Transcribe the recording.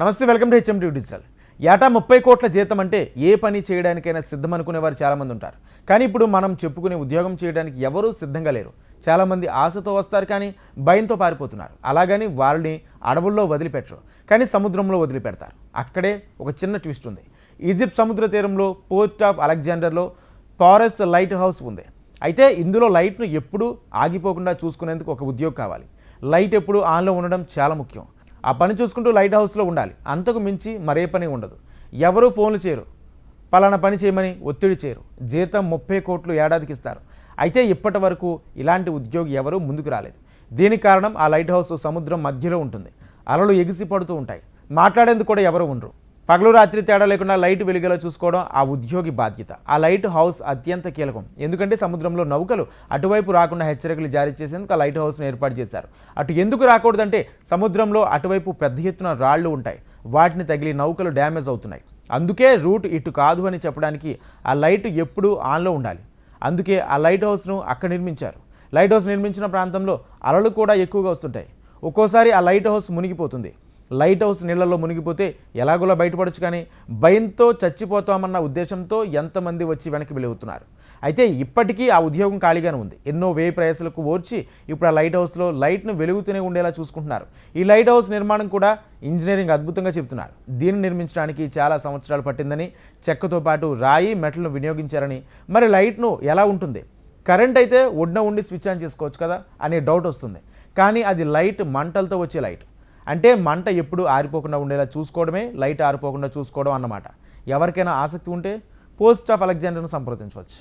నమస్తే welcome to HM digital. ఏటా ముప్పై కోట్ల జీతం అంటే ఏ పని చేయడానికైనా సిద్ధం అనుకునేవారు చాలామంది ఉంటారు. కానీ ఇప్పుడు మనం చెప్పుకునే ఉద్యోగం చేయడానికి ఎవరూ సిద్ధంగా లేరు. చాలామంది ఆశతో వస్తారు కానీ భయంతో పారిపోతున్నారు. అలాగని వాళ్ళని అడవుల్లో వదిలిపెట్టరు. కానీ సముద్రంలో వదిలిపెడతారు. అక్కడే ఒక చిన్న ట్విస్ట్ ఉంది. ఈజిప్ట్ సముద్ర తీరంలో పోర్ట్ ఆఫ్ అలెగ్జాండర్లో పారస్ లైట్ హౌస్ ఉంది. అయితే ఇందులో లైట్ను ఎప్పుడూ ఆగిపోకుండా చూసుకునేందుకు ఒక ఉద్యోగం కావాలి. లైట్ ఎప్పుడు ఆన్లో ఉండడం చాలా ముఖ్యం. ఆ పని చూసుకుంటూ లైట్ హౌస్లో ఉండాలి. అంతకు మించి మరే పని ఉండదు. ఎవరూ ఫోన్లు చేయరు. పలానా పని చేయమని ఒత్తిడి చేయరు. జీతం ముప్పై కోట్లు ఏడాదికి ఇస్తారు. అయితే ఇప్పటి వరకు ఇలాంటి ఉద్యోగి ఎవరూ ముందుకు రాలేదు. దీనికి కారణం ఆ లైట్ హౌస్ సముద్రం మధ్యలో ఉంటుంది. అలలు ఎగిసి పడుతూ ఉంటాయి. మాట్లాడేందుకు కూడా ఎవరు ఉండరు. పగలు రాత్రి తేడా లేకుండా లైట్ వెలుగేలా చూసుకోవడం ఆ ఉద్యోగి బాధ్యత. ఆ లైట్ హౌస్ అత్యంత కీలకం. ఎందుకంటే సముద్రంలో నౌకలు అటువైపు రాకుండా హెచ్చరికలు జారీ చేసేందుకు ఆ లైట్ హౌస్ను ఏర్పాటు చేశారు. అటు ఎందుకు రాకూడదంటే సముద్రంలో అటువైపు పెద్ద ఎత్తున రాళ్ళు ఉంటాయి. వాటిని తగిలి నౌకలు డ్యామేజ్ అవుతున్నాయి. అందుకే రూట్ ఇటు కాదు అని చెప్పడానికి ఆ లైట్ ఎప్పుడూ ఆన్లో ఉండాలి. అందుకే ఆ లైట్ హౌస్ను అక్కడ నిర్మించారు. లైట్ హౌస్ నిర్మించిన ప్రాంతంలో అలలు కూడా ఎక్కువగా వస్తుంటాయి. ఒక్కోసారి ఆ లైట్ హౌస్ మునిగిపోతుంది. లైట్ హౌస్ నీళ్ళలో మునిగిపోతే ఎలాగోలా బయటపడచ్చు కానీ భయంతో చచ్చిపోతామన్న ఉద్దేశంతో ఎంతమంది వచ్చి వెనక్కి వెలుగుతున్నారు అయితే ఇప్పటికీ ఆ ఉద్యోగం ఖాళీగానే ఉంది. ఎన్నో వేయి ప్రయాసాలకు ఓర్చి ఇప్పుడు ఆ లైట్ హౌస్లో లైట్ను వెలుగుతూనే ఉండేలా చూసుకుంటున్నారు. ఈ లైట్ హౌస్ నిర్మాణం కూడా ఇంజనీరింగ్ అద్భుతంగా చెబుతున్నారు. దీన్ని నిర్మించడానికి చాలా సంవత్సరాలు పట్టిందని చెక్కతో పాటు రాయి మెట్లను వినియోగించారని. మరి లైట్ను ఎలా ఉంటుంది? కరెంట్ అయితే ఒడ్న ఉండి స్విచ్ ఆన్ చేసుకోవచ్చు కదా అనే డౌట్ వస్తుంది. కానీ అది లైట్ మంటలతో వచ్చే లైట్. అంటే మంట ఎప్పుడు ఆరిపోకుండా ఉండేలా చూసుకోవడమే లైట్ ఆరిపోకుండా చూసుకోవడం అన్నమాట. ఎవరికైనా ఆసక్తి ఉంటే పోస్ట్ ఆఫ్ అలెగ్జాండర్ను సంప్రదించవచ్చు.